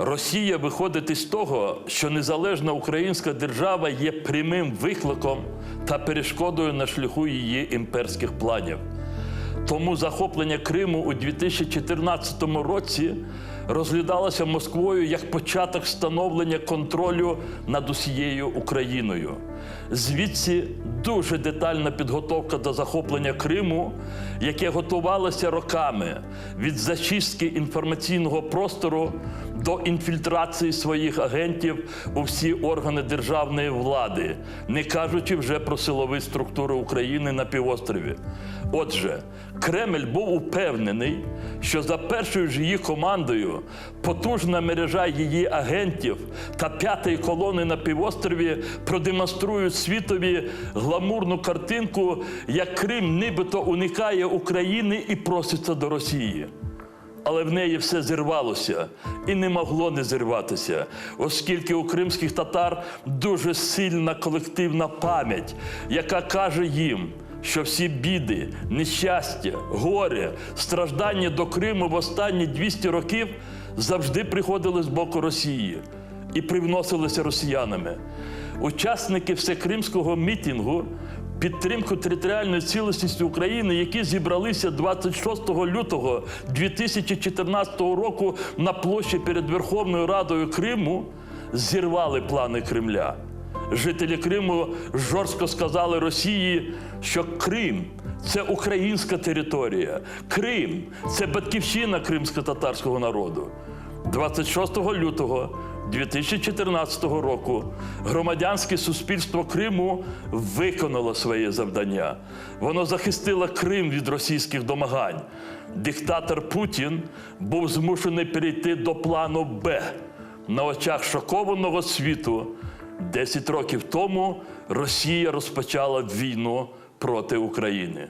Росія виходить із того, що незалежна українська держава є прямим викликом та перешкодою на шляху її імперських планів. Тому захоплення Криму у 2014 році розглядалося Москвою як початок становлення контролю над усією Україною. Звідси дуже детальна підготовка до захоплення Криму, яке готувалося роками від зачистки інформаційного простору до інфільтрації своїх агентів у всі органи державної влади, не кажучи вже про силові структури України на півострові. Отже, Кремль був упевнений, що за першою ж її командою потужна мережа її агентів та п'ятої колони на півострові продемонструють світові гламурну картинку, як Крим нібито уникає України і проситься до Росії. Але в неї все зірвалося і не могло не зірватися, оскільки у кримських татар дуже сильна колективна пам'ять, яка каже їм, що всі біди, нещастя, горе, страждання до Криму в останні 200 років завжди приходили з боку Росії і привносилися росіянами. Учасники всекримського мітингу підтримку територіальної цілісності України, які зібралися 26 лютого 2014 року на площі перед Верховною Радою Криму, зірвали плани Кремля. Жителі Криму жорстко сказали Росії, що Крим це українська територія, Крим це батьківщина кримсько-татарського народу. 26 лютого 2014 року громадянське суспільство Криму виконало своє завдання. Воно захистило Крим від російських домагань. Диктатор Путін був змушений перейти до плану Б на очах шокованого світу. Десять років тому Росія розпочала війну проти України.